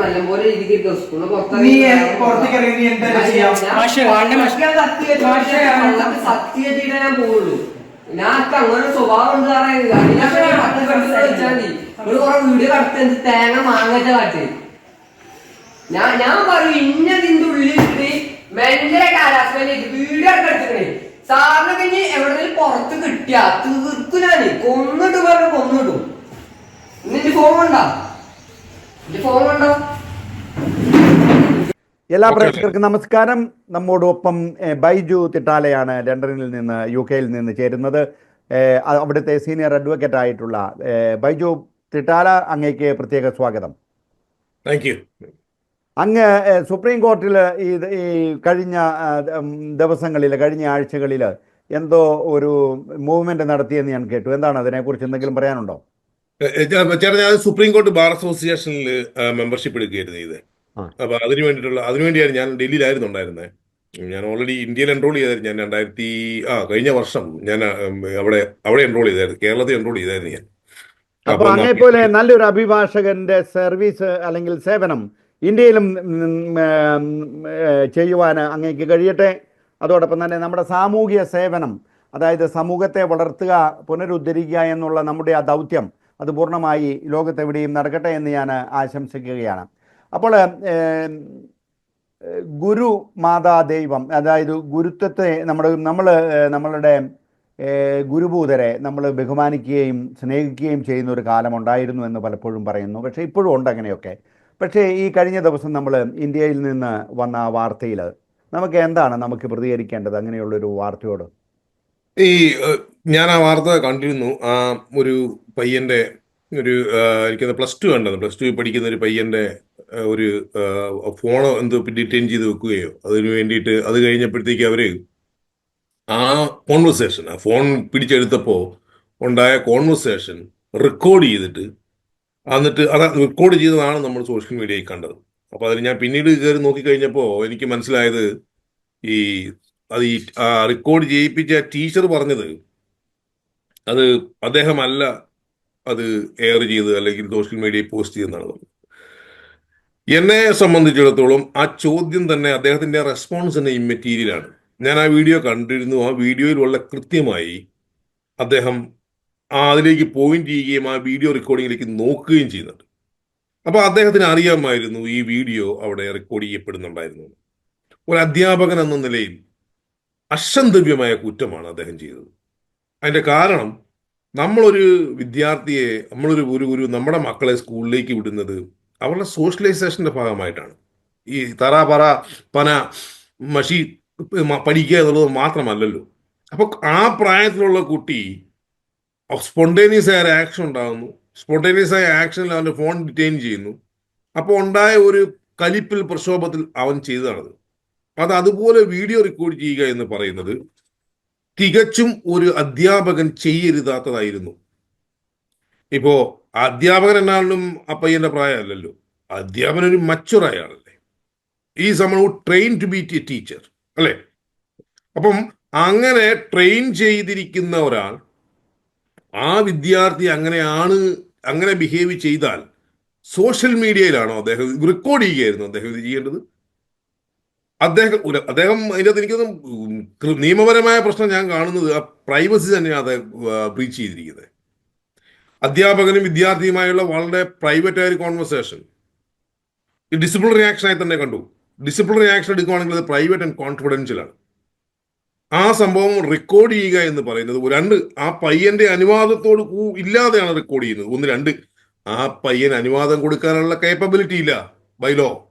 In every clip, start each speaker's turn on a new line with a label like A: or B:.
A: നല്ലപോലെ രീതിക്ക്
B: നീ പുറത്തേക്ക് ചെയ്യാം.
A: ഞാൻ പോവുള്ളൂ. ഞാൻ അങ്ങനെ സ്വഭാവം ഉണ്ട് മതി. ഇവിടെ കുറെ വീഡിയോ കടത്ത് തേങ്ങ മാങ്ങച്ച കാട്ട് ഞാൻ ഞാൻ പറയും ഇന്നതിന്റെ ഉള്ളിലിട്ട് മെന്റലെ കാലാസ്മേലേക്ക് വീഡിയോ ഒക്കെ എടുത്തിക്കണേ. സാറിന് കഴിഞ്ഞ് എവിടെങ്കിലും പുറത്ത് കിട്ടിയ തീർക്കു ഞാൻ. കൊന്നിട്ട് പറഞ്ഞു കൊന്നിട്ടു ഇന്നിന്റെ ഫോൺ ഉണ്ടോ? എന്റെ ഫോൺ ഉണ്ടോ?
C: എല്ലാ പ്രേക്ഷകർക്കും നമസ്കാരം. നമ്മോടൊപ്പം ബൈജു തിട്ടാലയാണ് ലണ്ടനിൽ നിന്ന് യു കെയിൽ നിന്ന് ചേരുന്നത്. അവിടുത്തെ സീനിയർ അഡ്വക്കേറ്റ് ആയിട്ടുള്ള ബൈജു തിട്ടാല അങ്ങേക്ക് പ്രത്യേക സ്വാഗതം.
D: താങ്ക് യു
C: അങ്ങ് സുപ്രീം കോർട്ടിൽ ഈ ഈ കഴിഞ്ഞ ദിവസങ്ങളിൽ കഴിഞ്ഞ ആഴ്ചകളിൽ എന്തോ ഒരു മൂവ്മെന്റ് നടത്തിയെന്ന് ഞാൻ കേട്ടു. എന്താണ് അതിനെക്കുറിച്ച് എന്തെങ്കിലും പറയാനുണ്ടോ?
D: ചേട്ടാ ഞാൻ സുപ്രീം കോർട്ട് ബാർ അസോസിയേഷനിൽ മെമ്പർഷിപ്പ് എടുക്കുകയായിരുന്നു ഇത്. അപ്പൊ അതിനു വേണ്ടിയിട്ടുള്ള അതിനു വേണ്ടിയാണ് ഞാൻ ഡൽഹിയിലായിരുന്നു ഉണ്ടായിരുന്നത് ഞാൻ ഓൾറെഡി ഇന്ത്യയിൽ എൻറോൾ ചെയ്തായിരുന്നു. ഞാൻ രണ്ടായിരത്തി ആ കഴിഞ്ഞ വർഷം ഞാൻ അവിടെ അവിടെ എൻറോൾ ചെയ്തായിരുന്നു. കേരളത്തിൽ എൻറോൾ ചെയ്തായിരുന്നു ഞാൻ.
C: അപ്പൊ അതേപോലെ പോലെ നല്ലൊരു അഭിഭാഷകന്റെ സർവീസ് അല്ലെങ്കിൽ സേവനം ഇന്ത്യയിലും ചെയ്യുവാൻ അങ്ങേക്ക് കഴിയട്ടെ. അതോടൊപ്പം തന്നെ നമ്മുടെ സാമൂഹിക സേവനം അതായത് സമൂഹത്തെ വളർത്തുക പുനരുദ്ധരിക്കുക എന്നുള്ള നമ്മുടെ ആ ദൗത്യം അത് പൂർണമായി ലോകത്തെവിടെയും നടക്കട്ടെ എന്ന് ഞാൻ ആശംസിക്കുകയാണ്. അപ്പോൾ ഗുരു മാതാ ദൈവം അതായത് ഗുരുത്വത്തെ നമ്മുടെ നമ്മൾ നമ്മളുടെ ഗുരുഭൂതരെ നമ്മൾ ബഹുമാനിക്കുകയും സ്നേഹിക്കുകയും ചെയ്യുന്ന ഒരു കാലമുണ്ടായിരുന്നു എന്ന് പലപ്പോഴും പറയുന്നു. പക്ഷേ ഇപ്പോഴും ഉണ്ട് അങ്ങനെയൊക്കെ. പക്ഷേ ഈ കഴിഞ്ഞ ദിവസം നമ്മൾ ഇന്ത്യയിൽ നിന്ന് വന്ന വാർത്തയിൽ നമുക്ക് എന്താണ് നമുക്ക് പ്രതികരിക്കേണ്ടത്? അങ്ങനെയുള്ളൊരു വാർത്തയോട്
D: ഈ ഞാൻ ആ വാർത്ത കണ്ടിരുന്നു. ആ ഒരു പയ്യന്റെ ഒരു ഇരിക്കുന്ന പ്ലസ് ടു കണ്ടത്. പ്ലസ് ടു പഠിക്കുന്ന ഒരു പയ്യന്റെ ഒരു ഫോൺ എന്തോ ഡിറ്റെയിൻ ചെയ്ത് വെക്കുകയോ അതിനു വേണ്ടിയിട്ട് അത് കഴിഞ്ഞപ്പോഴത്തേക്ക് അവർ ആ കോൺവെർസേഷൻ ആ ഫോൺ പിടിച്ചെടുത്തപ്പോൾ ഉണ്ടായ കോൺവെർസേഷൻ റെക്കോർഡ് ചെയ്തിട്ട് എന്നിട്ട് അത് റെക്കോർഡ് ചെയ്തതാണ് നമ്മൾ സോഷ്യൽ മീഡിയയിൽ കണ്ടത്. അപ്പോൾ അതിൽ ഞാൻ പിന്നീട് കയറി നോക്കിക്കഴിഞ്ഞപ്പോൾ എനിക്ക് മനസ്സിലായത് ഈ അത് ഈ റെക്കോർഡ് ചെയ്യിപ്പിച്ച ടീച്ചർ പറഞ്ഞത് അത് അദ്ദേഹമല്ല അത് എയർ ചെയ്ത് അല്ലെങ്കിൽ സോഷ്യൽ മീഡിയയിൽ പോസ്റ്റ് ചെയ്യുന്നതാണ് പറഞ്ഞത്. എന്നെ സംബന്ധിച്ചിടത്തോളം ആ ചോദ്യം തന്നെ അദ്ദേഹത്തിന്റെ റെസ്പോൺസ് തന്നെ ഇമ്മെറ്റീരിയലാണ് ഞാൻ ആ വീഡിയോ കണ്ടിരുന്നു. ആ വീഡിയോയിൽ വളരെ കൃത്യമായി അദ്ദേഹം ആ അതിലേക്ക് പോയിന്റ് ചെയ്യുകയും ആ വീഡിയോ റെക്കോർഡിങ്ങിലേക്ക് നോക്കുകയും ചെയ്യുന്നുണ്ട് അപ്പൊ അദ്ദേഹത്തിന് അറിയാമായിരുന്നു ഈ വീഡിയോ അവിടെ റെക്കോർഡ് ചെയ്യപ്പെടുന്നുണ്ടായിരുന്നു. ഒരു അധ്യാപകൻ എന്ന നിലയിൽ അസംതവ്യമായ കുറ്റമാണ് അദ്ദേഹം ചെയ്തത്. അതിന്റെ കാരണം നമ്മളൊരു വിദ്യാർത്ഥിയെ നമ്മളൊരു ഒരു ഒരു നമ്മുടെ മക്കളെ സ്കൂളിലേക്ക് വിടുന്നത് അവരുടെ സോഷ്യലൈസേഷന്റെ ഭാഗമായിട്ടാണ്. ഈ തറ പറ പന മഷി പഠിക്കുക എന്നുള്ളത് മാത്രമല്ലല്ലോ. അപ്പോൾ ആ പ്രായത്തിലുള്ള കുട്ടി സ്പോണ്ടേനിയസ് ആയ ആക്ഷൻ ഉണ്ടാകുന്നു. സ്പോണ്ടേനിയസ് ആയ ആക്ഷനിൽ അവന്റെ ഫോൺ ഡിറ്റെയിൻ ചെയ്യുന്നു. അപ്പോൾ ഉണ്ടായ ഒരു കലിപ്പിൽ പ്രക്ഷോഭത്തിൽ അവൻ ചെയ്തതാണത് അത് അതുപോലെ വീഡിയോ റെക്കോർഡ് ചെയ്യുക എന്ന് പറയുന്നത് തികച്ചും ഒരു അധ്യാപകൻ ചെയ്യരുതാത്തതായിരുന്നു. ഇപ്പോ അധ്യാപകൻ എന്നാലും അപ്പയ്യന്റെ പ്രായമല്ലല്ലോ. അധ്യാപകൻ ഒരു മച്ചുറായ ആളല്ലേ ഈ സമയം train to be a teacher അല്ലേ? അപ്പം അങ്ങനെ ട്രെയിൻ ചെയ്തിരിക്കുന്ന ഒരാൾ ആ വിദ്യാർത്ഥി അങ്ങനെയാണ് അങ്ങനെ ബിഹേവ് ചെയ്താൽ സോഷ്യൽ മീഡിയയിലാണോ അദ്ദേഹം റെക്കോർഡ് ചെയ്യുകയായിരുന്നു അദ്ദേഹം ഇത് ചെയ്യേണ്ടത്? അദ്ദേഹം അദ്ദേഹം അതിനകത്ത് എനിക്കൊന്നും നിയമപരമായ പ്രശ്നം ഞാൻ കാണുന്നത് ആ പ്രൈവസി തന്നെയാണ് അദ്ദേഹം ബ്രീച്ച് ചെയ്തിരിക്കുന്നത്. അധ്യാപകനും വിദ്യാർത്ഥിയുമായുള്ള വളരെ പ്രൈവറ്റ് ആയ ഒരു കോൺവെർസേഷൻ ഡിസിപ്ലിനറി ആക്ഷനായി തന്നെ കണ്ടു. ഡിസിപ്ലിനറി ആക്ഷൻ എടുക്കുകയാണെങ്കിൽ അത് പ്രൈവറ്റ് ആൻഡ് കോൺഫിഡൻഷ്യൽ ആണ്. ആ സംഭവം റെക്കോർഡ് ചെയ്യുക എന്ന് പറയുന്നത് രണ്ട് ആ പയ്യന്റെ അനുവാദത്തോട് ഇല്ലാതെയാണ് റെക്കോർഡ് ചെയ്യുന്നത്. ഒന്ന് രണ്ട് ആ പയ്യൻ അനുവാദം കൊടുക്കാനുള്ള കേപ്പബിലിറ്റി ഇല്ല ബൈലോ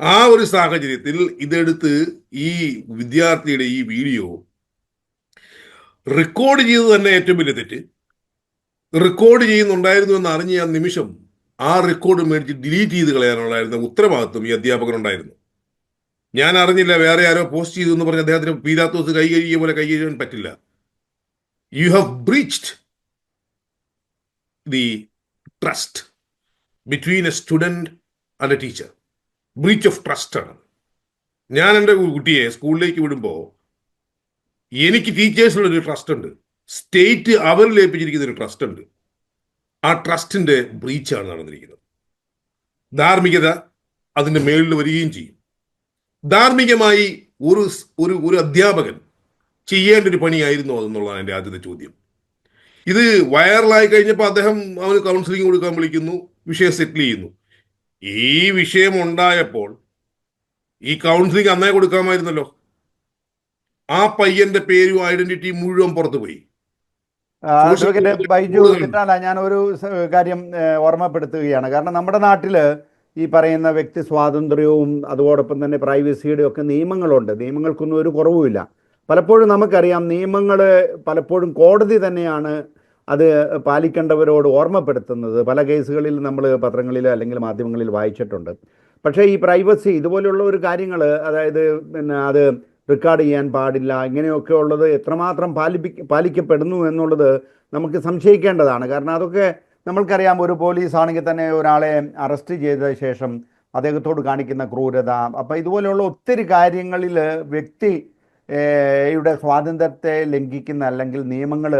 D: ആ ഒരു സാഹചര്യത്തിൽ ഇതെടുത്ത് ഈ വിദ്യാർത്ഥിയുടെ ഈ വീഡിയോ റെക്കോർഡ് ചെയ്ത് തന്നെ ഏറ്റവും വലിയ തെറ്റ്. റെക്കോർഡ് ചെയ്യുന്നുണ്ടായിരുന്നു എന്ന് അറിഞ്ഞ ആ നിമിഷം ആ റെക്കോർഡ് മേടിച്ച് ഡിലീറ്റ് ചെയ്ത് കളയാനുള്ളായിരുന്ന ഉത്തരവാദിത്വം ഈ അധ്യാപകനുണ്ടായിരുന്നു. ഞാൻ അറിഞ്ഞില്ല വേറെ ആരോ പോസ്റ്റ് ചെയ്തു എന്ന് പറഞ്ഞ് അദ്ദേഹത്തിന് പീലാത്തോസ് കൈ കഴിയ പോലെ കൈ കഴിയാൻ പറ്റില്ല. You have breached the trust between a student and a teacher breach of trust ആണ്. ഞാൻ എന്റെ കുട്ടിയെ സ്കൂളിലേക്ക് വിടുമ്പോൾ എനിക്ക് ടീച്ചേഴ്സിനുള്ളൊരു ട്രസ്റ്റ് ഉണ്ട്. സ്റ്റേറ്റ് അവരിൽ ഏൽപ്പിച്ചിരിക്കുന്ന ഒരു ട്രസ്റ്റ് ഉണ്ട്. ആ ട്രസ്റ്റിന്റെ ബ്രീച്ചാണ് നടന്നിരിക്കുന്നത്. ധാർമ്മികത അതിന്റെ മേളിൽ വരികയും ചെയ്യും. ധാർമ്മികമായി ഒരു ഒരു ഒരു അധ്യാപകൻ ചെയ്യേണ്ട ഒരു പണിയായിരുന്നു അതെന്നുള്ളതാണ് എന്റെ ആദ്യത്തെ ചോദ്യം. ഇത് വൈറലായി കഴിഞ്ഞപ്പോൾ അദ്ദേഹം അവന് കൗൺസിലിംഗ് കൊടുക്കാൻ വിളിക്കുന്നു വിഷയം സെറ്റിൽ ചെയ്യുന്നു. ഈ വിഷയം ഉണ്ടായപ്പോൾ ഈ കൗൺസിലിംഗ് അന്നേ കൊടുക്കാമായിരുന്നല്ലോ. ആ പയ്യന്റെ പേരും ഐഡന്റിറ്റി മുഴുവൻ പുറത്തു പോയി.
C: ബൈജു കിട്ടാല ഞാൻ ഒരു കാര്യം ഓർമ്മപ്പെടുത്തുകയാണ്. കാരണം നമ്മുടെ നാട്ടിൽ ഈ പറയുന്ന വ്യക്തി സ്വാതന്ത്ര്യവും അതോടൊപ്പം തന്നെ പ്രൈവസിയുടെയും ഒക്കെ നിയമങ്ങളുണ്ട്. നിയമങ്ങൾക്കൊന്നും ഒരു കുറവുമില്ല. പലപ്പോഴും നമുക്കറിയാം നിയമങ്ങൾ പലപ്പോഴും കോടതി തന്നെയാണ് അത് പാലിക്കേണ്ടവരോട് ഓർമ്മപ്പെടുത്തുന്നത് പല കേസുകളിൽ നമ്മൾ പത്രങ്ങളിൽ അല്ലെങ്കിൽ മാധ്യമങ്ങളിൽ വായിച്ചിട്ടുണ്ട്. പക്ഷേ ഈ പ്രൈവസി ഇതുപോലെയുള്ള ഒരു കാര്യങ്ങൾ അതായത് പിന്നെ അത് റെക്കോർഡ് ചെയ്യാൻ പാടില്ല ഇങ്ങനെയൊക്കെ ഉള്ളത് എത്രമാത്രം പാലിപ്പി പാലിക്കപ്പെടുന്നു എന്നുള്ളത് നമുക്ക് സംശയിക്കേണ്ടതാണ്. കാരണം അതൊക്കെ നമ്മൾക്കറിയാം ഒരു പോലീസ് ആണെങ്കിൽ തന്നെ ഒരാളെ അറസ്റ്റ് ചെയ്ത ശേഷം അദ്ദേഹത്തോട് കാണിക്കുന്ന ക്രൂരത. അപ്പം ഇതുപോലെയുള്ള ഒത്തിരി കാര്യങ്ങളിൽ വ്യക്തി യുടെ സ്വാതന്ത്ര്യത്തെ ലംഘിക്കുന്ന അല്ലെങ്കിൽ നിയമങ്ങൾ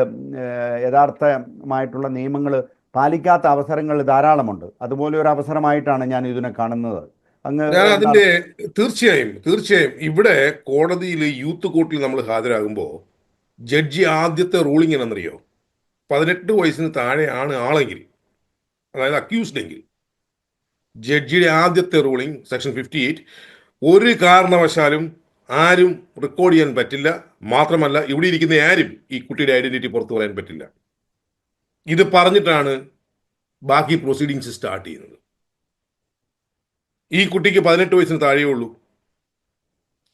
C: യഥാർത്ഥമായിട്ടുള്ള നിയമങ്ങൾ പാലിക്കാത്ത അവസരങ്ങൾ ധാരാളമുണ്ട്. അതുപോലെ ഒരു അവസരമായിട്ടാണ് ഞാൻ ഇതിനെ കാണുന്നത്. അങ്ങ്
D: ഞാൻ അതിന്റെ തീർച്ചയായും തീർച്ചയായും ഇവിടെ കോടതിയിൽ യൂത്ത് കോർട്ടിൽ നമ്മൾ ഹാജരാകുമ്പോൾ ജഡ്ജി ആദ്യത്തെ റൂളിംഗ് എന്നറിയോ പതിനെട്ട് വയസ്സിന് താഴെയാണ് ആളെങ്കിൽ അതായത് അക്യൂസ്ഡ് എങ്കിൽ. ജഡ്ജിയുടെ ആദ്യത്തെ റൂളിംഗ് സെക്ഷൻ ഫിഫ്റ്റി എയ്റ്റ് ഒരു കാരണവശാലും ആരും റെക്കോർഡ് ചെയ്യാൻ പറ്റില്ല. മാത്രമല്ല ഇവിടെ ഇരിക്കുന്ന ആരും ഈ കുട്ടിയുടെ ഐഡന്റിറ്റി പുറത്തു പറയാൻ പറ്റില്ല. ഇത് പറഞ്ഞിട്ടാണ് ബാക്കി പ്രൊസീഡിങ്സ് സ്റ്റാർട്ട് ചെയ്യുന്നത്. ഈ കുട്ടിക്ക് പതിനെട്ട് വയസ്സിന് താഴെയേ ഉള്ളൂ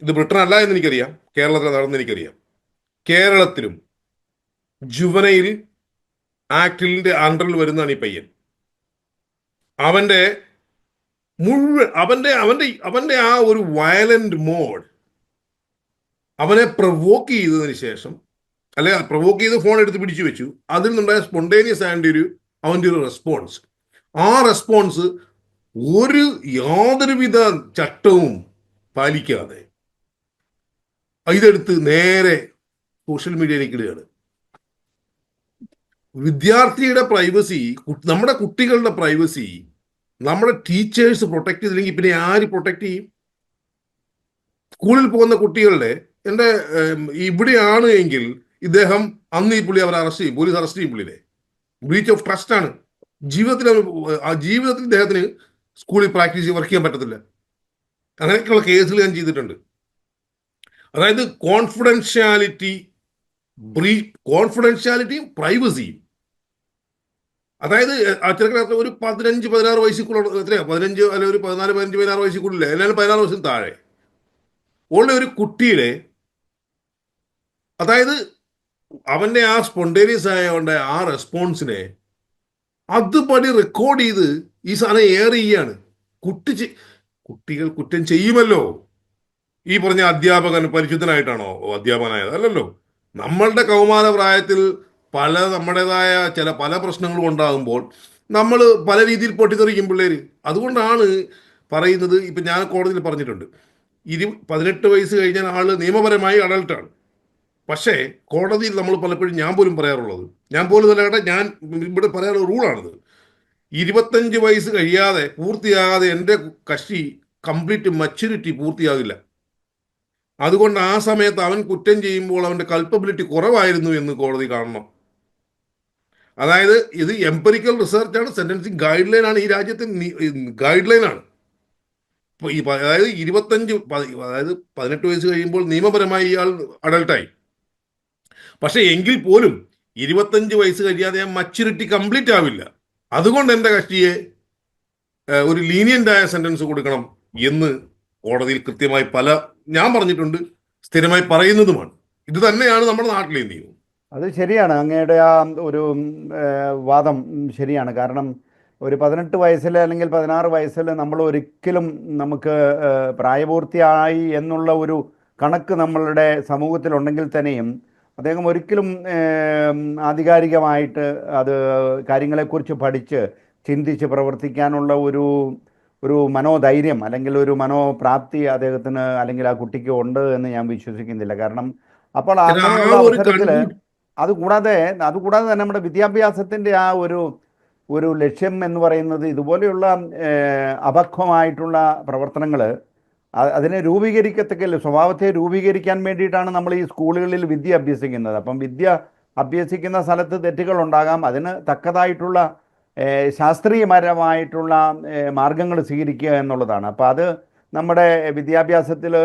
D: ഇത് ബ്രിട്ടൻ അല്ല എന്ന് എനിക്കറിയാം. കേരളത്തിൽ നടന്ന് എനിക്കറിയാം. കേരളത്തിലും ജുവനയിൽ ആക്ടിലിന്റെ അണ്ടറിൽ വരുന്നതാണ് ഈ പയ്യൻ. അവന്റെ മുഴുവൻ അവന്റെ അവന്റെ അവന്റെ ആ ഒരു വയലന്റ് മോഡ് അവനെ പ്രൊവോക്ക് ചെയ്തതിന് ശേഷം അല്ലെ പ്രൊവോക്ക് ചെയ്ത് ഫോൺ എടുത്ത് പിടിച്ചു വെച്ചു. അതിൽ നിന്നുണ്ടായ സ്പോണ്ടേനിയസ് ആൻഡ് ഒരു അവന്റെ ഒരു റെസ്പോൺസ് ആ റെസ്പോൺസ് ഒരു യാതൊരുവിധ ചട്ടവും പാലിക്കാതെ ഇതെടുത്ത് നേരെ സോഷ്യൽ മീഡിയയിലേക്ക് ഇടുകയാണ്. വിദ്യാർത്ഥിയുടെ പ്രൈവസി നമ്മുടെ കുട്ടികളുടെ പ്രൈവസി നമ്മുടെ ടീച്ചേഴ്സ് പ്രൊട്ടക്ട് ചെയ്തില്ലെങ്കിൽ പിന്നെ ആര് പ്രൊട്ടക്ട് ചെയ്യും? സ്കൂളിൽ പോകുന്ന കുട്ടികളുടെ എന്റെ ഏം, ഇവിടെയാണ് എങ്കിൽ ഇദ്ദേഹം അന്ന് ഈ പുള്ളി അവരെ അറസ്റ്റ് ചെയ്യും. പോലീസ് അറസ്റ്റ് ചെയ്യും പുള്ളിനെ. ബ്രീച്ച് ഓഫ് ട്രസ്റ്റ് ആണ്. ജീവിതത്തിൽ ആ ജീവിതത്തിൽ ഇദ്ദേഹത്തിന് സ്കൂളിൽ പ്രാക്ടീസ് ചെയ്ത് വർക്ക് ചെയ്യാൻ പറ്റത്തില്ല. അങ്ങനെയൊക്കെയുള്ള കേസുകൾ ഞാൻ ചെയ്തിട്ടുണ്ട്. അതായത് കോൺഫിഡൻഷ്യാലിറ്റി ബ്രീ കോൺഫിഡൻഷ്യാലിറ്റിയും പ്രൈവസിയും അതായത് ആ ചെറുക്കനകത്ത് ഒരു പതിനഞ്ച് പതിനാറ് വയസ്സിക്കുള്ള എത്രയാ? പതിനഞ്ച് അല്ലെങ്കിൽ ഒരു പതിനാല് പതിനഞ്ച് പതിനാറ് വയസ്സിക്കുള്ളില്ല എന്നാലും പതിനാറ് വയസ്സിന് താഴെ. ഉള്ള ഒരു കുട്ടിയുടെ അതായത് അവന്റെ ആ സ്പോണ്ടേനിയസ് ആയവന്റെ ആ റെസ്പോൺസിനെ അതുപടി റെക്കോർഡ് ചെയ്ത് ഈ സാധനം എയർ ചെയ്യാണ്. കുട്ടി കുട്ടികൾ കുറ്റം ചെയ്യുമല്ലോ. ഈ പറഞ്ഞ അധ്യാപകൻ പരിശുദ്ധനായിട്ടാണോ? അധ്യാപകനായത് അല്ലല്ലോ. നമ്മളുടെ കൗമാര പ്രായത്തിൽ പല നമ്മുടേതായ ചില പല പ്രശ്നങ്ങളും ഉണ്ടാകുമ്പോൾ നമ്മൾ പല രീതിയിൽ പൊട്ടിത്തെറിക്കും പിള്ളേര്. അതുകൊണ്ടാണ് പറയുന്നത് ഇപ്പം ഞാൻ കോടതിയിൽ പറഞ്ഞിട്ടുണ്ട്. ഇരു പതിനെട്ട് വയസ്സ് കഴിഞ്ഞാൽ ആൾ നിയമപരമായി അഡൾട്ടാണ് പക്ഷേ കോടതിയിൽ നമ്മൾ പലപ്പോഴും ഞാൻ പോലും പറയാറുള്ളത്. ഞാൻ പോലും അല്ലാതെ ഞാൻ ഇവിടെ പറയാനുള്ള റൂളാണിത്. ഇരുപത്തഞ്ച് വയസ്സ് കഴിയാതെ പൂർത്തിയാകാതെ എന്റെ കക്ഷി കംപ്ലീറ്റ് മച്യൂരിറ്റി പൂർത്തിയാകില്ല. അതുകൊണ്ട് ആ സമയത്ത് അവൻ കുറ്റം ചെയ്യുമ്പോൾ അവന്റെ കൾപ്പബിലിറ്റി കുറവായിരുന്നു എന്ന് കോടതി കാണണം. അതായത് ഇത് എംപറിക്കൽ റിസർച്ചാണ് സെന്റൻസിങ് ഗൈഡ് ലൈൻ ആണ് ഈ രാജ്യത്തെ ഗൈഡ് ലൈൻ ആണ്. അതായത് ഇരുപത്തഞ്ച് അതായത് പതിനെട്ട് വയസ്സ് കഴിയുമ്പോൾ നിയമപരമായി ഇയാൾ അഡൾട്ടായി പക്ഷെ എങ്കിൽ പോലും ഇരുപത്തഞ്ച് വയസ്സ് കഴിയാതെ ആ മച്ചുരിറ്റി കംപ്ലീറ്റ് ആവില്ല. അതുകൊണ്ട് എന്റെ കക്ഷിയെ ഒരു ലീനിയന്റായ സെന്റൻസ് കൊടുക്കണം എന്ന് കോടതിയിൽ കൃത്യമായി പല ഞാൻ പറഞ്ഞിട്ടുണ്ട് സ്ഥിരമായി പറയുന്നതുമാണ്. ഇത് തന്നെയാണ് നമ്മുടെ നാട്ടിലെ നിയമം.
C: അത് ശരിയാണ്. അങ്ങയുടെ ആ ഒരു വാദം ശരിയാണ്. കാരണം ഒരു പതിനെട്ട് വയസ്സിൽ അല്ലെങ്കിൽ പതിനാറ് വയസ്സിൽ നമ്മൾ ഒരിക്കലും നമുക്ക് പ്രായപൂർത്തിയായി എന്നുള്ള ഒരു കണക്ക് നമ്മളുടെ സമൂഹത്തിലുണ്ടെങ്കിൽ തന്നെയും അദ്ദേഹം ഒരിക്കലും ആധികാരികമായിട്ട് അത് കാര്യങ്ങളെക്കുറിച്ച് പഠിച്ച് ചിന്തിച്ച് പ്രവർത്തിക്കാനുള്ള ഒരു ഒരു മനോധൈര്യം അല്ലെങ്കിൽ ഒരു മനോപ്രാപ്തി അദ്ദേഹത്തിന് അല്ലെങ്കിൽ ആ കുട്ടിക്ക് ഉണ്ട് എന്ന് ഞാൻ വിശ്വസിക്കുന്നില്ല. കാരണം അപ്പോൾ
D: ആ
C: അങ്ങനെയുള്ള അവസരത്തിൽ അതുകൂടാതെ അതുകൂടാതെ തന്നെ നമ്മുടെ വിദ്യാഭ്യാസത്തിന്റെ ആ ഒരു ഒരു ലക്ഷ്യം എന്ന് പറയുന്നത് ഇതുപോലെയുള്ള അപക്വമായിട്ടുള്ള പ്രവർത്തനങ്ങൾ അതിനെ രൂപീകരിക്കത്തക്ക സ്വഭാവത്തെ രൂപീകരിക്കാൻ വേണ്ടിയിട്ടാണ് നമ്മൾ ഈ സ്കൂളുകളിൽ വിദ്യ അഭ്യസിക്കുന്നത്. അപ്പം വിദ്യ അഭ്യസിക്കുന്ന സ്ഥലത്ത് തെറ്റുകൾ ഉണ്ടാകാം അതിന് തക്കതായിട്ടുള്ള ശാസ്ത്രീയപരമായിട്ടുള്ള മാർഗങ്ങൾ സ്വീകരിക്കുക എന്നുള്ളതാണ്. അപ്പോൾ അത് നമ്മുടെ വിദ്യാഭ്യാസത്തിൽ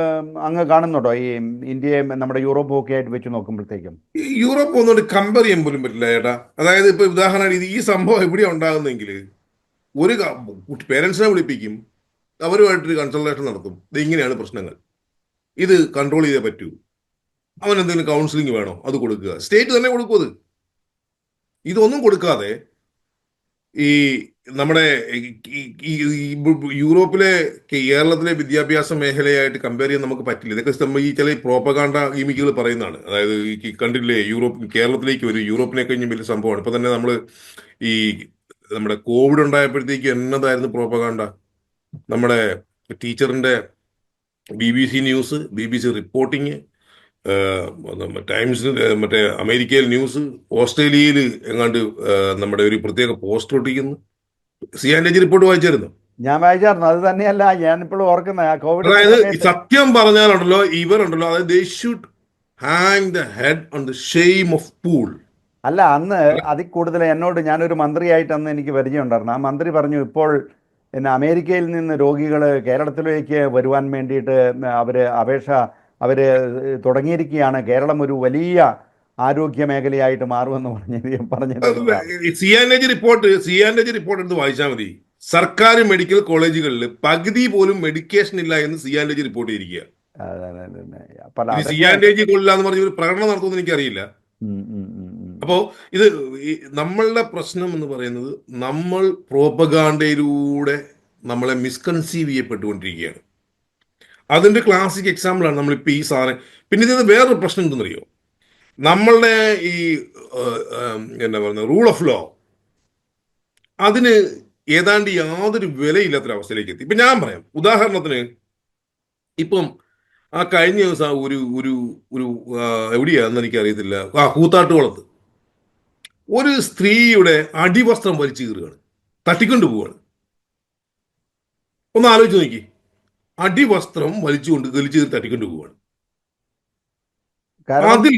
C: അങ്ങ് കാണുന്നുണ്ടോ? ഈ ഇന്ത്യയെ നമ്മുടെ യൂറോപ്പും ഒക്കെ ആയിട്ട് വെച്ച് നോക്കുമ്പോഴത്തേക്കും.
D: യൂറോപ്പ് ഒന്നുകൊണ്ട് കമ്പയർ ചെയ്യാൻ പോലും പറ്റില്ല ചേട്ടാ. അതായത് ഇപ്പൊ ഉദാഹരണം ഈ സംഭവം എവിടെയാ ഉണ്ടാകുന്നെങ്കിൽ ഒരു പേരൻസിനെ വിളിപ്പിക്കും. അവരുമായിട്ടൊരു കൺസൾട്ടേഷൻ നടത്തും. ഇങ്ങനെയാണ് പ്രശ്നങ്ങൾ. ഇത് കൺട്രോൾ ചെയ്തേ പറ്റൂ. അവൻ എന്തെങ്കിലും കൗൺസിലിംഗ് വേണോ? അത് കൊടുക്കുക. സ്റ്റേറ്റ് തന്നെ കൊടുക്കും അത്. ഇതൊന്നും കൊടുക്കാതെ ഈ നമ്മുടെ യൂറോപ്പിലെ കേരളത്തിലെ വിദ്യാഭ്യാസ മേഖലയായിട്ട് കമ്പയർ ചെയ്യാൻ നമുക്ക് പറ്റില്ല. ഇതൊക്കെ ഈ ചില പ്രോപ്പകാണ്ട ഗീമിക്കുകൾ പറയുന്നതാണ്. അതായത് ഈ കണ്ടില്ലേ യൂറോപ്പ് കേരളത്തിലേക്ക് ഒരു യൂറോപ്പിനെ കഴിഞ്ഞ് വലിയ സംഭവമാണ്. ഇപ്പൊ തന്നെ നമ്മൾ ഈ നമ്മുടെ കോവിഡ് ഉണ്ടായപ്പോഴത്തേക്ക് എന്നതായിരുന്നു പ്രോപ്പകാണ്ട നമ്മുടെ ടീച്ചറിന്റെ B B C news B B C reporting Times മറ്റേ അമേരിക്കയിൽ ന്യൂസ് ഓസ്ട്രേലിയയിൽ എങ്ങാണ്ട് നമ്മുടെ ഒരു പ്രത്യേക പോസ്റ്റ് ഒട്ടിക്കുന്നു. സി ആൻഡ് ജി റിപ്പോർട്ട് വായിച്ചായിരുന്നു?
C: ഞാൻ വായിച്ചായിരുന്നു. അത് തന്നെയല്ല ഞാനിപ്പോഴും ഓർക്കുന്ന ആ കോവിഡ്
D: അതായത് സത്യം പറഞ്ഞാലുണ്ടല്ലോ ഇവരുണ്ടല്ലോ അതായത് they should hang the head on the shame of pool
C: അല്ല അന്ന് അതിൽ കൂടുതൽ എന്നോട് ഞാനൊരു മന്ത്രിയായിട്ട് അന്ന് എനിക്ക് പരിചയം ഉണ്ടായിരുന്നു ആ മന്ത്രി പറഞ്ഞു ഇപ്പോൾ പിന്നെ അമേരിക്കയിൽ നിന്ന് രോഗികൾ കേരളത്തിലേക്ക് വരുവാൻ വേണ്ടിയിട്ട് അവർ അപേക്ഷ അവർ തുടങ്ങിയിരിക്കുകയാണ്. കേരളം ഒരു വലിയ ആരോഗ്യ മേഖലയായിട്ട് മാറുമെന്ന് പറഞ്ഞ പറഞ്ഞിട്ടുണ്ട്.
D: C and G report C and G report എടുത്ത് വായിച്ചാൽ മതി. സർക്കാർ മെഡിക്കൽ കോളേജുകളിൽ പകുതി പോലും മെഡിക്കേഷൻ ഇല്ല എന്ന് സി റിപ്പോർട്ട് ചെയ്തിരിക്കുക. സി ആൻഡ് ജി കൊള്ളില്ല എന്ന് പറഞ്ഞ ഒരു പ്രകടനം നടത്തുമെന്ന് എനിക്കറിയില്ല. അപ്പോ ഇത് നമ്മളുടെ പ്രശ്നം എന്ന് പറയുന്നത് നമ്മൾ പ്രോപ്പഗാണ്ടയിലൂടെ നമ്മളെ മിസ്കൺസീവ് ചെയ്യപ്പെട്ടുകൊണ്ടിരിക്കുകയാണ്. അതിന്റെ ക്ലാസിക് എക്സാമ്പിളാണ് നമ്മളിപ്പോൾ ഈ സാധനം. പിന്നെ ഇതിന് വേറൊരു പ്രശ്നം എന്തെന്നറിയോ നമ്മളുടെ ഈ എന്താ പറയുന്നത് റൂൾ ഓഫ് ലോ അതിന് ഏതാണ്ട് യാതൊരു വിലയില്ലാത്തൊരവസ്ഥയിലേക്ക് എത്തി. ഇപ്പൊ ഞാൻ പറയാം. ഉദാഹരണത്തിന് ഇപ്പം ആ കഴിഞ്ഞ ദിവസം ഒരു ഒരു ഒരു എവിടെയാണെന്ന് എനിക്കറിയത്തില്ല. ആ കൂത്താട്ടുകുളത്ത്. ഒരു സ്ത്രീയുടെ അടിവസ്ത്രം വലിച്ചു കീറുകയാണ്. തട്ടിക്കൊണ്ട് പോവുകയാണ്. ഒന്ന് ആലോചിച്ച് നോക്കി. അടിവസ്ത്രം വലിച്ചുകൊണ്ട് വലിച്ചു കീറി തട്ടിക്കൊണ്ട് പോവുകയാണ്. അതിൽ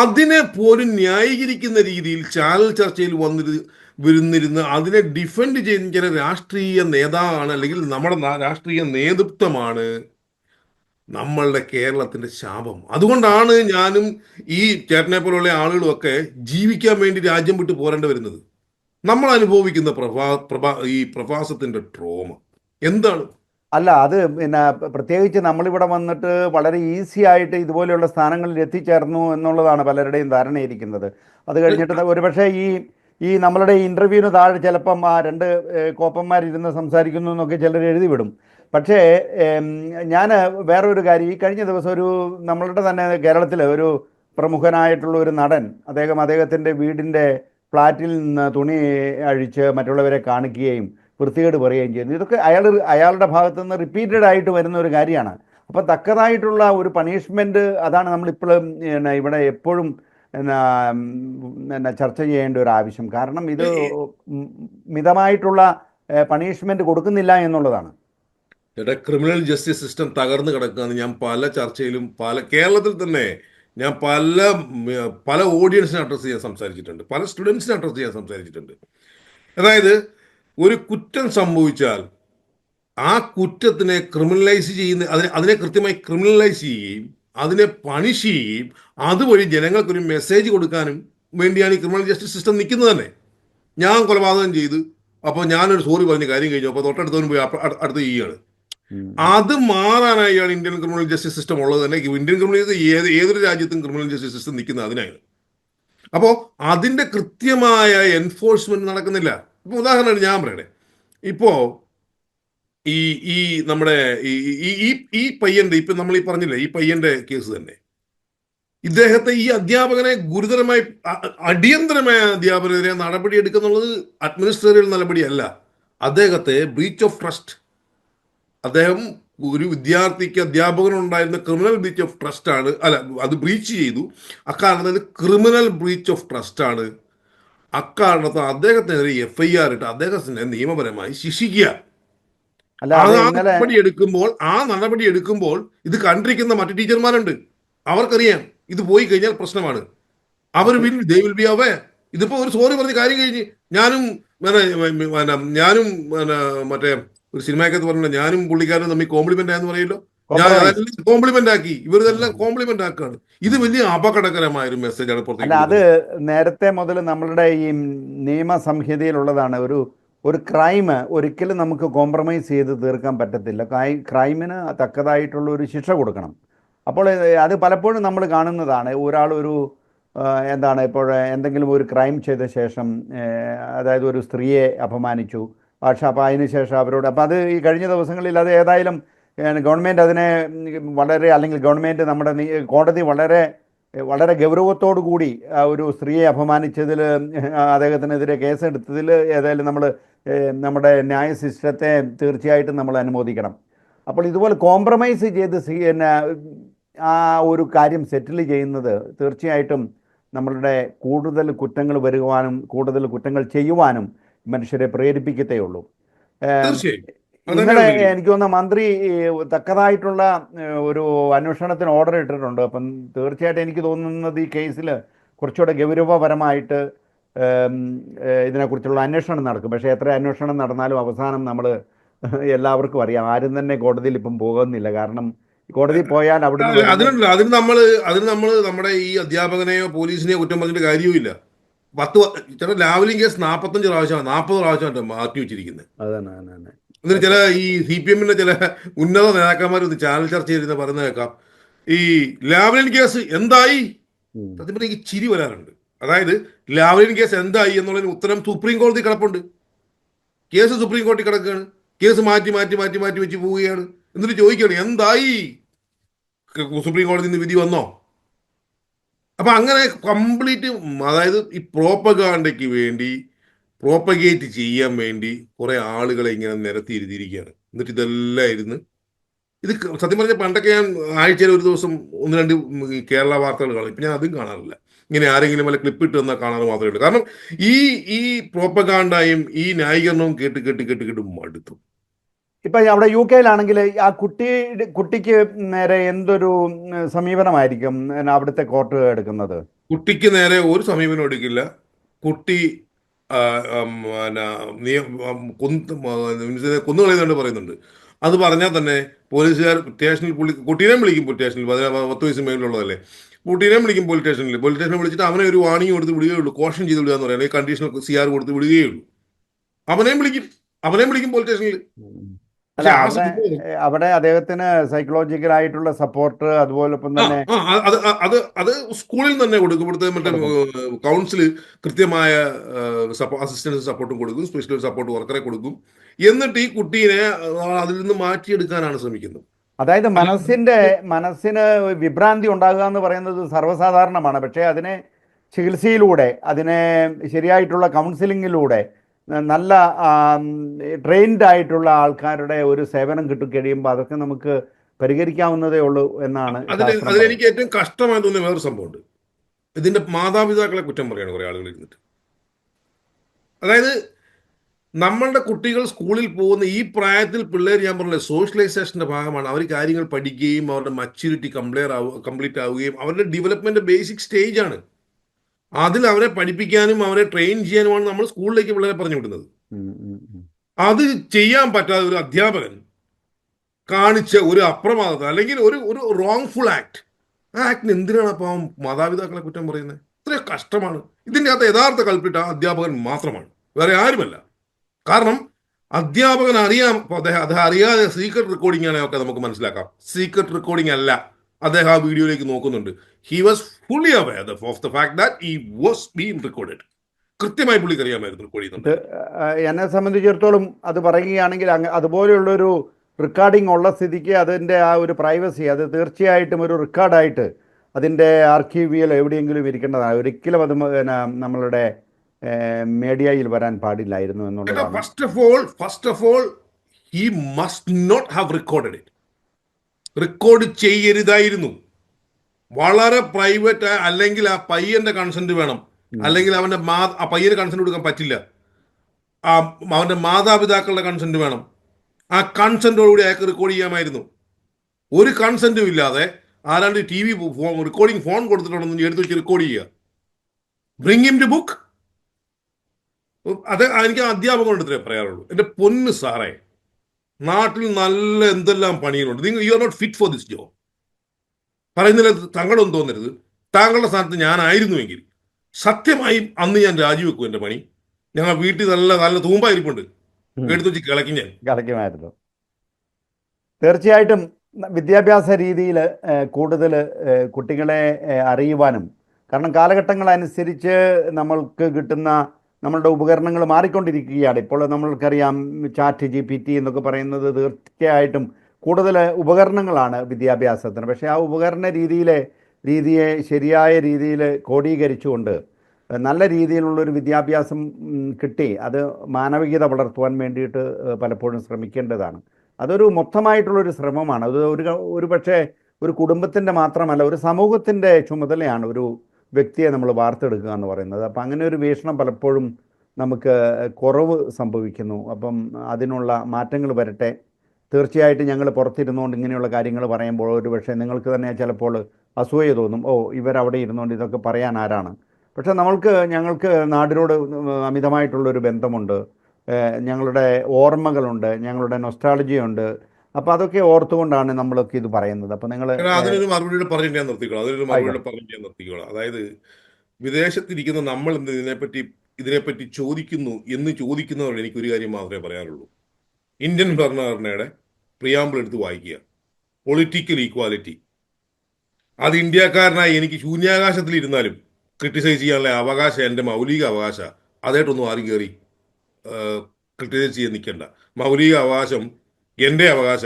D: അതിനെ പോലും ന്യായീകരിക്കുന്ന രീതിയിൽ ചാനൽ ചർച്ചയിൽ വന്നിരു വരുന്നിരുന്ന് അതിനെ ഡിഫെൻഡ് ചെയ്യുന്ന ചില രാഷ്ട്രീയ നേതാവാണ് അല്ലെങ്കിൽ നമ്മുടെ രാഷ്ട്രീയ നേതൃത്വമാണ് നമ്മളുടെ കേരളത്തിന്റെ ശാപം. അതുകൊണ്ടാണ് ഞാനും ഈ ചേട്ടനെ പോലുള്ള ആളുകളും ഒക്കെ ജീവിക്കാൻ വേണ്ടി രാജ്യം വിട്ട് പോരേണ്ടി വരുന്നത്. നമ്മൾ അനുഭവിക്കുന്ന പ്രഭാ പ്രഭാ ഈ പ്രഭാസത്തിന്റെ ട്രോമ എന്താണ്?
C: അല്ല അത് പിന്നെ പ്രത്യേകിച്ച് നമ്മളിവിടെ വന്നിട്ട് വളരെ ഈസി ആയിട്ട് ഇതുപോലെയുള്ള സ്ഥാനങ്ങളിൽ എത്തിച്ചേർന്നു എന്നുള്ളതാണ് പലരുടെയും ധാരണയിരിക്കുന്നത്. അത് കഴിഞ്ഞിട്ട് ഒരുപക്ഷെ ഈ ഈ നമ്മളുടെ ഇന്റർവ്യൂവിന് താഴെ ചിലപ്പം ആ രണ്ട് കോപ്പന്മാരിരുന്ന് സംസാരിക്കുന്നു എന്നൊക്കെ ചിലർ എഴുതി വിടും പക്ഷേ ഞാൻ വേറൊരു കാര്യം. ഈ കഴിഞ്ഞ ദിവസം ഒരു നമ്മളുടെ തന്നെ കേരളത്തിലെ ഒരു പ്രമുഖനായിട്ടുള്ള ഒരു നടൻ അദ്ദേഹം അദ്ദേഹത്തിന്റെ വീടിന്റെ ഫ്ലാറ്റിൽ നിന്ന് തുണി അഴിച്ച് മറ്റുള്ളവരെ കാണിക്കുകയും വൃത്തികേട് പറയുകയും ചെയ്യുന്നു. ഇതൊക്കെ അയാൾ അയാളുടെ ഭാഗത്തു നിന്ന് റിപ്പീറ്റഡ് ആയിട്ട് വരുന്ന ഒരു കാര്യമാണ്. അപ്പോൾ തക്കതായിട്ടുള്ള ഒരു പണിഷ്മെന്റ് അതാണ് നമ്മളിപ്പോഴും ഇവിടെ എപ്പോഴും എന്നാ ചർച്ച ചെയ്യേണ്ട ഒരു ആവശ്യം. കാരണം ഇത് മിതമായിട്ടുള്ള പണിഷ്മെന്റ് കൊടുക്കുന്നില്ല എന്നുള്ളതാണ്.
D: ചേട്ടാ ക്രിമിനൽ ജസ്റ്റിസ് സിസ്റ്റം തകർന്നു കിടക്കുകയാണ് ഞാൻ പല ചർച്ചയിലും പല കേരളത്തിൽ തന്നെ ഞാൻ പല പല ഓഡിയൻസിനെ അഡ്രസ്സ് ചെയ്യാൻ സംസാരിച്ചിട്ടുണ്ട്. പല സ്റ്റുഡൻസിനെ അഡ്രസ്സ് ചെയ്യാൻ സംസാരിച്ചിട്ടുണ്ട്. അതായത് ഒരു കുറ്റം സംഭവിച്ചാൽ ആ കുറ്റത്തിനെ ക്രിമിനലൈസ് ചെയ്യുന്ന അതിനെ അതിനെ കൃത്യമായി ക്രിമിനലൈസ് ചെയ്യുകയും അതിനെ പണിഷ് ചെയ്യുകയും അതുവഴി ജനങ്ങൾക്കൊരു മെസ്സേജ് കൊടുക്കാനും വേണ്ടിയാണ് ഈ ക്രിമിനൽ ജസ്റ്റിസ് സിസ്റ്റം നിൽക്കുന്നത് തന്നെ. ഞാൻ കൊലപാതകം ചെയ്തു. അപ്പോൾ ഞാനൊരു സോറി പറഞ്ഞ കാര്യം കഴിഞ്ഞു. അപ്പോൾ തൊട്ടടുത്തവനും പോയി അടുത്ത് ചെയ്യുകയാണ്. അത് മാറാനായാണ് ഇന്ത്യൻ ക്രിമിനൽ ജസ്റ്റിസ് സിസ്റ്റം ഉള്ളത് തന്നെ. ഇന്ത്യൻ ക്രിമിനൽ ഏത് ഏതൊരു രാജ്യത്തും ക്രിമിനൽ ജസ്റ്റിസ് സിസ്റ്റം നിൽക്കുന്നത് അതിനാണ്. അപ്പോൾ അതിന്റെ കൃത്യമായ എൻഫോഴ്സ്മെന്റ് നടക്കുന്നില്ല. ഇപ്പൊ ഉദാഹരണമാണ് ഞാൻ പറയണേ ഇപ്പോ ഈ ഈ നമ്മുടെ ഈ ഈ- പയ്യന്റെ ഇപ്പൊ നമ്മൾ ഈ പറഞ്ഞില്ലേ ഈ പയ്യന്റെ കേസ് തന്നെ. ഇദ്ദേഹത്തെ ഈ അധ്യാപകനെ ഗുരുതരമായി അടിയന്തരമായ അധ്യാപകനെതിരെ നടപടി എടുക്കുന്നുള്ളത് അഡ്മിനിസ്ട്രേറ്റീവ് നടപടിയല്ല. അദ്ദേഹത്തെ ബ്രീച്ച് ഓഫ് ട്രസ്റ്റ് അദ്ദേഹം ഒരു വിദ്യാർത്ഥിക്ക് അധ്യാപകനുണ്ടായിരുന്ന ക്രിമിനൽ ബ്രീച്ച് ഓഫ് ട്രസ്റ്റ് ആണ്. അല്ല അത് ബ്രീച്ച് ചെയ്തു. അക്കാരണത്തിന് ക്രിമിനൽ ബ്രീച്ച് ഓഫ് ട്രസ്റ്റ് ആണ്. അക്കാരണത്ത് അദ്ദേഹത്തിനെതിരെ എഫ് ഐ ആർ ഇട്ട് അദ്ദേഹത്തിനെ നിയമപരമായി ശിക്ഷിക്കുക. നടപടി എടുക്കുമ്പോൾ ആ നടപടി എടുക്കുമ്പോൾ ഇത് കണ്ടിരിക്കുന്ന മറ്റു ടീച്ചർമാരുണ്ട്. അവർക്കറിയാം. ഇത് പോയി കഴിഞ്ഞാൽ പ്രശ്നമാണ്. അവർ will they will be away ഇതിപ്പോ ഒരു സോറി പറഞ്ഞ് കാര്യം കഴിഞ്ഞ് ഞാനും ഞാനും മറ്റേ ഒരു സിനിമയൊക്കെ പറഞ്ഞില്ല ഞാനും പുള്ളിക്കാരനും തമ്മിൽ കോംപ്ലിമെന്റ് ആയെന്ന് പറയല്ലോ ഞാൻ. കോംപ്ലിമെന്റ് ആക്കി. ഇവരിതെല്ലാം കോംപ്ലിമെന്റ് ആക്കുകയാണ്. ഇത് വലിയ അപകടകരമായ ഒരു മെസ്സേജാണ്
C: ആണ്
D: പുറത്തേക്ക്
C: അത് നേരത്തെ മുതൽ നമ്മളുടെ ഈ നിയമ സംഹിതയിലുള്ളതാണ്. ഒരു ഒരു ക്രൈം ഒരിക്കലും നമുക്ക് കോംപ്രമൈസ് ചെയ്ത് തീർക്കാൻ പറ്റത്തില്ല. ക്രൈ- ക്രൈമിന് തക്കതായിട്ടുള്ള ഒരു ശിക്ഷ കൊടുക്കണം. അപ്പോൾ അത് പലപ്പോഴും നമ്മൾ കാണുന്നതാണ്. ഒരാൾ ഒരു എന്താണ് ഇപ്പോൾ എന്തെങ്കിലും ഒരു ക്രൈം ചെയ്ത ശേഷം അതായത് ഒരു സ്ത്രീയെ അപമാനിച്ചു. പക്ഷെ അപ്പോൾ അതിന് ശേഷം അവരോട്. അപ്പോൾ അത് ഈ കഴിഞ്ഞ ദിവസങ്ങളിൽ അത് ഏതായാലും ഗവൺമെന്റ് അതിനെ വളരെ അല്ലെങ്കിൽ ഗവൺമെന്റ് നമ്മുടെ കോടതി വളരെ വളരെ ഗൗരവത്തോടു കൂടി ഒരു സ്ത്രീയെ അപമാനിച്ചതിൽ അദ്ദേഹത്തിനെതിരെ കേസെടുത്തതിൽ ഏതായാലും നമ്മൾ നമ്മുടെ ന്യായ സിസ്റ്റത്തെ തീർച്ചയായിട്ടും നമ്മൾ അനുമോദിക്കണം. അപ്പോൾ ഇതുപോലെ കോംപ്രമൈസ് ചെയ്ത് പിന്നെ ആ ഒരു കാര്യം സെറ്റിൽ ചെയ്യുന്നത് തീർച്ചയായിട്ടും നമ്മളുടെ കൂടുതൽ കുറ്റങ്ങൾ വരുവാനും കൂടുതൽ കുറ്റങ്ങൾ ചെയ്യുവാനും മനുഷ്യരെ പ്രേരിപ്പിക്കത്തേ ഉള്ളൂ ഇന്നലെ. എനിക്ക് തോന്നുന്ന മന്ത്രി തക്കതായിട്ടുള്ള ഒരു അന്വേഷണത്തിന് ഓർഡർ ഇട്ടിട്ടുണ്ട്. അപ്പം തീർച്ചയായിട്ടും എനിക്ക് തോന്നുന്നത് ഈ കേസിൽ കുറച്ചുകൂടെ ഗൗരവപരമായിട്ട് ഇതിനെക്കുറിച്ചുള്ള അന്വേഷണം നടക്കും. പക്ഷേ എത്ര അന്വേഷണം നടന്നാലും അവസാനം നമ്മൾ എല്ലാവർക്കും അറിയാം. ആരും തന്നെ കോടതിയിൽ ഇപ്പം പോകുന്നില്ല. കാരണം കോടതി പോയാൽ അവിടെ
D: അതിനുണ്ടല്ലോ അതിന് നമ്മൾ അതിന് നമ്മൾ നമ്മുടെ ഈ അധ്യാപകനെയോ പോലീസിനെയോ കുറ്റം പറഞ്ഞിട്ട് കാര്യവുമില്ല. പത്ത് ചേട്ടാ ചില ലാവലിംഗ് കേസ് നാപ്പത്തഞ്ച് പ്രാവശ്യമാണ് നാൽപ്പത് പ്രാവശ്യമാണ് മാറ്റി വെച്ചിരിക്കുന്നത് എന്നിട്ട് ചില ഈ സി പി എമ്മിന്റെ ചില ഉന്നത നേതാക്കന്മാർ ഇത് ചാനൽ ചർച്ച ചെയ്തിരുന്ന പറയുന്ന കേൾക്കാം. ഈ ലാവലിൻ കേസ് എന്തായി. സത്യം പറഞ്ഞാൽ എനിക്ക് ചിരി വരാറുണ്ട്. അതായത് ലാവലിൻ കേസ് എന്തായി എന്നുള്ളതിന് ഉത്തരം സുപ്രീം കോടതി കിടപ്പുണ്ട്. കേസ് സുപ്രീം കോടതി കിടക്കുകയാണ്. കേസ് മാറ്റി മാറ്റി മാറ്റി മാറ്റി വെച്ച് പോവുകയാണ്. എന്നിട്ട് ചോദിക്കുകയാണ് എന്തായി? സുപ്രീം കോടതി നിന്ന് വിധി വന്നോ? അപ്പൊ അങ്ങനെ കംപ്ലീറ്റ് അതായത് ഈ പ്രോപ്പഗാണ്ടയ്ക്ക് വേണ്ടി പ്രോപ്പഗേറ്റ് ചെയ്യാൻ വേണ്ടി കുറെ ആളുകളെ ഇങ്ങനെ നിരത്തിയിരുത്തിയിരിക്കുകയാണ് എന്നിട്ട് ഇതെല്ലാം ഇരുന്ന് ഇത് സത്യം പറഞ്ഞാൽ പണ്ടൊക്കെ ഞാൻ ആഴ്ചയിൽ ഒരു ദിവസം ഒന്ന് രണ്ട് കേരള വാർത്തകൾ കാണും. ഇപ്പം ഞാൻ അതും കാണാറില്ല. ഇങ്ങനെ ആരെങ്കിലും വല്ല ക്ലിപ്പ് ഇട്ട് തന്നാൽ കാണാറ് മാത്രമേ ഉള്ളൂ. കാരണം ഈ ഈ പ്രോപ്പഗാണ്ടായും ഈ ന്യായീകരണവും കേട്ട് കേട്ട് കേട്ട് കേട്ട് മടുത്തു.
C: ഇപ്പൊ അവിടെ യു കെയിലാണെങ്കിൽ ആ കുട്ടി കുട്ടിക്ക് നേരെ എന്തൊരു സമീപനമായിരിക്കും അവിടുത്തെ കോർട്ട് എടുക്കുന്നത്?
D: കുട്ടിക്ക് നേരെ ഒരു സമീപനം എടുക്കില്ല. കുട്ടി കൊന്നുകളയുന്നുണ്ട് പറയുന്നുണ്ട്. അത് പറഞ്ഞാൽ തന്നെ പോലീസുകാർ സ്റ്റേഷനിൽ പുള്ളി കുട്ടീനെ വിളിക്കും പോലീസ് സ്റ്റേഷനിൽ പത്ത് വയസ്സ് മേലുള്ളതല്ലേ. കുട്ടീനെ വിളിക്കും പോലീസ് സ്റ്റേഷനിൽ. പോലീസ് സ്റ്റേഷനിൽ വിളിച്ചിട്ട് അവനെ ഒരു വാണിംഗ് കൊടുത്ത് വിടുകയുള്ളൂ കോഷൻ ചെയ്ത് വിടുക എന്ന് പറയാം. അല്ലെങ്കിൽ കണ്ടീഷണൽ സി ആർ കൊടുത്ത് വിടുകയുള്ളൂ അവനെയും വിളിക്കും. അവനെയും വിളിക്കും പോലീസ് സ്റ്റേഷനിൽ.
C: അല്ല അവിടെ അവിടെ അദ്ദേഹത്തിന് സൈക്കോളജിക്കൽ ആയിട്ടുള്ള സപ്പോർട്ട്
D: അതുപോലെ
C: തന്നെ
D: അത് അത് അത് അത് സ്കൂളിൽ തന്നെ കൊടുക്കും. ഇവിടുത്തെ മറ്റേ കൗൺസിൽ കൃത്യമായ അസിസ്റ്റൻസ് സപ്പോർട്ടും കൊടുക്കും. സ്പെഷ്യൽ സപ്പോർട്ട് വർക്കറെ കൊടുക്കും. എന്നിട്ട് ഈ കുട്ടീനെ അതിൽ നിന്ന് മാറ്റിയെടുക്കാനാണ് ശ്രമിക്കുന്നത്.
C: അതായത് മനസ്സിന്റെ മനസ്സിന് വിഭ്രാന്തി ഉണ്ടാകുക എന്ന് പറയുന്നത് സർവസാധാരണമാണ്. പക്ഷേ അതിനെ ചികിത്സയിലൂടെ അതിനെ ശരിയായിട്ടുള്ള കൗൺസിലിങ്ങിലൂടെ നല്ല ട്രെയിൻഡ് ആയിട്ടുള്ള ആൾക്കാരുടെ ഒരു സേവനം കിട്ടി കഴിയുമ്പോൾ അതൊക്കെ നമുക്ക് പരിഹരിക്കാവുന്നതേ ഉള്ളൂ എന്നാണ്
D: അതിൽ എനിക്ക് ഏറ്റവും കഷ്ടമായി തോന്നിയ വേറൊരു സംഭവമുണ്ട്. ഇതിന്റെ മാതാപിതാക്കളെ കുറ്റം പറയാണ് കുറെ ആളുകൾ ഇരുന്നിട്ട്. അതായത് നമ്മളുടെ കുട്ടികൾ സ്കൂളിൽ പോകുന്ന ഈ പ്രായത്തിൽ പിള്ളേർ ഞാൻ പറഞ്ഞില്ല സോഷ്യലൈസേഷന്റെ ഭാഗമാണ്. അവർ കാര്യങ്ങൾ പഠിക്കുകയും അവരുടെ മച്യൂരിറ്റി കംപ്ലെയർ ആവുക കംപ്ലീറ്റ് ആവുകയും അവരുടെ ഡെവലപ്മെന്റ് ബേസിക് സ്റ്റേജ് ആണ്. അതിൽ അവരെ പഠിപ്പിക്കാനും അവരെ ട്രെയിൻ ചെയ്യാനുമാണ് നമ്മൾ സ്കൂളിലേക്ക് പിള്ളേരെ പറഞ്ഞു വിടുന്നത്. അത് ചെയ്യാൻ പറ്റാതെ ഒരു അധ്യാപകൻ കാണിച്ച ഒരു അപ്രമാദത അല്ലെങ്കിൽ ഒരു ഒരു റോങ് ഫുൾ ആക്ട് ആ ആക്ടിന് എന്തിനാണ് അപ്പം മാതാപിതാക്കളെ കുറ്റം പറയുന്നത്? ഇത്രയും കഷ്ടമാണ്. ഇതിന്റെ അകത്ത് യഥാർത്ഥ കൽപ്പിട്ട ആ അധ്യാപകൻ മാത്രമാണ്. വേറെ ആരുമല്ല. കാരണം അധ്യാപകൻ അറിയാം അദ്ദേഹം അദ്ദേഹം അറിയാതെ സീക്രട്ട് റെക്കോർഡിംഗ് ആണെങ്കിൽ ഒക്കെ നമുക്ക് മനസ്സിലാക്കാം. സീക്രട്ട് റെക്കോർഡിംഗ് അല്ല. അദ്ദേഹം ആ വീഡിയോയിലേക്ക് നോക്കുന്നുണ്ട്. He was fully aware of the fact that he was been recorded കൃത്യമായി പുള്ളിക്ക് അറിയാമായിരുന്നു റെക്കോർഡ് ചെയ്യുന്നുണ്ട്.
C: എന്നെ സംബന്ധിച്ചിടത്തോളം അത് പറയുകയാണെങ്കിൽ അതുപോലെയുള്ളൊരു റെക്കോർഡിംഗ് ഉള്ള സ്ഥിതിക്ക് അതിന്റെ ആ ഒരു പ്രൈവസി അത് തീർച്ചയായിട്ടും ഒരു റെക്കോർഡായിട്ട് അതിന്റെ ആർക്കീവിയൽ എവിടെയെങ്കിലും ഇരിക്കേണ്ടതാണ്. ഒരിക്കലും അത് പിന്നെ നമ്മളുടെ മീഡിയയിൽ വരാൻ പാടില്ലായിരുന്നു എന്നുള്ളതാണ്.
D: First of all first of all he must not have recorded it record ചെയ്യരുതായിരുന്നു. വളരെ പ്രൈവറ്റ് അല്ലെങ്കിൽ ആ പയ്യന്റെ കൺസെന്റ് വേണം. അല്ലെങ്കിൽ അവന്റെ മാ ആ പയ്യന് കൺസെന്റ് കൊടുക്കാൻ പറ്റില്ല. ആ അവന്റെ മാതാപിതാക്കളുടെ കൺസെന്റ് വേണം. ആ കൺസെന്റോടുകൂടി അയാൾക്ക് റെക്കോർഡ് ചെയ്യാമായിരുന്നു. ഒരു കൺസെന്റും ഇല്ലാതെ ആരാണ്ട് T V phone recording phone കൊടുത്തിട്ടുണ്ടെന്ന് എടുത്ത് വെച്ച് റെക്കോർഡ് ചെയ്യുക. ബ്രിങ് ഇം ടു ബുക്ക് അത് എനിക്ക് അധ്യാപകരോട് പറയാറുള്ളൂ. എന്റെ പൊന്ന് സാറേ. നാട്ടിൽ നല്ല എന്തെല്ലാം പണികളുണ്ട്. നിങ്ങൾ you are not fit for this job പറയുന്നില്ല തങ്ങളൊന്നും തോന്നരുത്. താങ്കളുടെ സ്ഥാനത്ത് ഞാനായിരുന്നുവെങ്കിൽ സത്യമായും അന്ന് ഞാൻ രാജിവെക്കും എന്റെ പണി. ഞങ്ങൾ വീട്ടിൽ നല്ല നല്ല തൂമ്പായിരിപ്പുണ്ട്. എടുത്തു വെച്ച് കിളക്കി ഞാൻ.
C: കിളക്കുമായിരുന്നു തീർച്ചയായിട്ടും വിദ്യാഭ്യാസ രീതിയിൽ കൂടുതൽ കുട്ടികളെ അറിയുവാനും കാരണം കാലഘട്ടങ്ങളനുസരിച്ച് നമ്മൾക്ക് കിട്ടുന്ന നമ്മളുടെ ഉപകരണങ്ങൾ മാറിക്കൊണ്ടിരിക്കുകയാണ്. ഇപ്പോൾ നമ്മൾക്കറിയാം ചാറ്റ് ജി പി ടി എന്നൊക്കെ പറയുന്നത് തീർച്ചയായിട്ടും കൂടുതൽ ഉപകരണങ്ങളാണ് വിദ്യാഭ്യാസത്തിന്. പക്ഷേ ആ ഉപകരണ രീതിയിലെ രീതിയെ ശരിയായ രീതിയിൽ ക്രോഡീകരിച്ചുകൊണ്ട് നല്ല രീതിയിലുള്ളൊരു വിദ്യാഭ്യാസം കിട്ടി. അത് മാനവികത വളർത്തുവാൻ വേണ്ടിയിട്ട് പലപ്പോഴും ശ്രമിക്കേണ്ടതാണ്. അതൊരു മൊത്തമായിട്ടുള്ളൊരു ശ്രമമാണ്. അത് ഒരു ഒരു പക്ഷേ ഒരു കുടുംബത്തിന്റെ മാത്രമല്ല ഒരു സമൂഹത്തിന്റെ ചുമതലയാണ് ഒരു വ്യക്തിയെ നമ്മൾ വാർത്തെടുക്കുക എന്ന് പറയുന്നത്. അപ്പം അങ്ങനെ ഒരു വീക്ഷണം പലപ്പോഴും നമുക്ക് കുറവ് സംഭവിക്കുന്നു. അപ്പം അതിനുള്ള മാറ്റങ്ങൾ വരട്ടെ. തീർച്ചയായിട്ടും ഞങ്ങൾ പുറത്തിരുന്നുകൊണ്ട് ഇങ്ങനെയുള്ള കാര്യങ്ങൾ പറയുമ്പോൾ ഒരു പക്ഷേ നിങ്ങൾക്ക് തന്നെ ചിലപ്പോൾ അസൂയ തോന്നും. ഓ ഇവരവിടെ ഇരുന്നുകൊണ്ട് ഇതൊക്കെ പറയാൻ ആരാണ്? പക്ഷേ നമ്മൾക്ക് ഞങ്ങൾക്ക് നാടിനോട് അമിതമായിട്ടുള്ളൊരു ബന്ധമുണ്ട്. ഞങ്ങളുടെ ഓർമ്മകളുണ്ട്. ഞങ്ങളുടെ നൊസ്റ്റാളജിയുണ്ട് അപ്പോൾ അതൊക്കെ ഓർത്തുകൊണ്ടാണ് നമ്മളൊക്കെ ഇത് പറയുന്നത്. അപ്പൊ നിങ്ങൾ
D: അതിനൊരു മറുപടി പറഞ്ഞിട്ട് ഞാൻ നിർത്തിക്കോളാം. അതിനൊരു മറുപടി പറഞ്ഞു ഞാൻ നിർത്തിക്കോളാം. അതായത് വിദേശത്തിരിക്കുന്ന നമ്മൾ എന്ത് ഇതിനെപ്പറ്റി ഇതിനെപ്പറ്റി ചോദിക്കുന്നു എന്ന് ചോദിക്കുന്നവരോട് എനിക്ക് ഒരു കാര്യം മാത്രമേ പറയാനുള്ളൂ. ഇന്ത്യൻ ഭരണഘടനയുടെ പ്രിയാമ്പിൾ എടുത്ത് വായിക്കുക. പൊളിറ്റിക്കൽ ഈക്വാലിറ്റി അത് ഇന്ത്യക്കാരനായി എനിക്ക് ശൂന്യാകാശത്തിൽ ഇരുന്നാലും ക്രിട്ടിസൈസ് ചെയ്യാനുള്ള അവകാശം എന്റെ മൗലിക അവകാശ. അതായിട്ടൊന്നും ആരും കയറി ക്രിട്ടിസൈസ് ചെയ്യാൻ നിൽക്കേണ്ട. മൗലിക അവകാശം എന്റെ അവകാശ.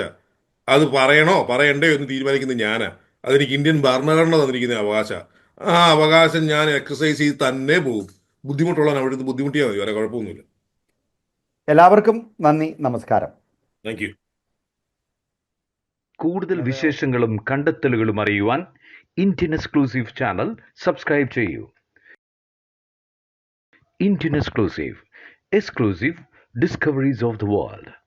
D: അത് പറയണോ? പറയണ്ടേ എന്ന് തീരുമാനിക്കുന്നത് ഞാനാ. അതെനിക്ക് ഇന്ത്യൻ ഭരണഘടന തന്നിരിക്കുന്ന അവകാശ. ആ അവകാശം ഞാൻ എക്സസൈസ് ചെയ്ത് തന്നെ പോകും. ബുദ്ധിമുട്ടുള്ളവൻ അവിടെ നിന്ന് ബുദ്ധിമുട്ടിയാൽ മതി. വേറെ കുഴപ്പമൊന്നുമില്ല.
C: എല്ലാവർക്കും നന്ദി. നമസ്കാരം.
D: താങ്ക് യു
E: കൂടുതൽ വിശേഷങ്ങളും കണ്ടെത്തലുകളും അറിയുവാൻ ഇന്ത്യൻ എക്സ്ക്ലൂസീവ് ചാനൽ സബ്സ്ക്രൈബ് ചെയ്യൂ. Indian exclusive exclusive discoveries of the world.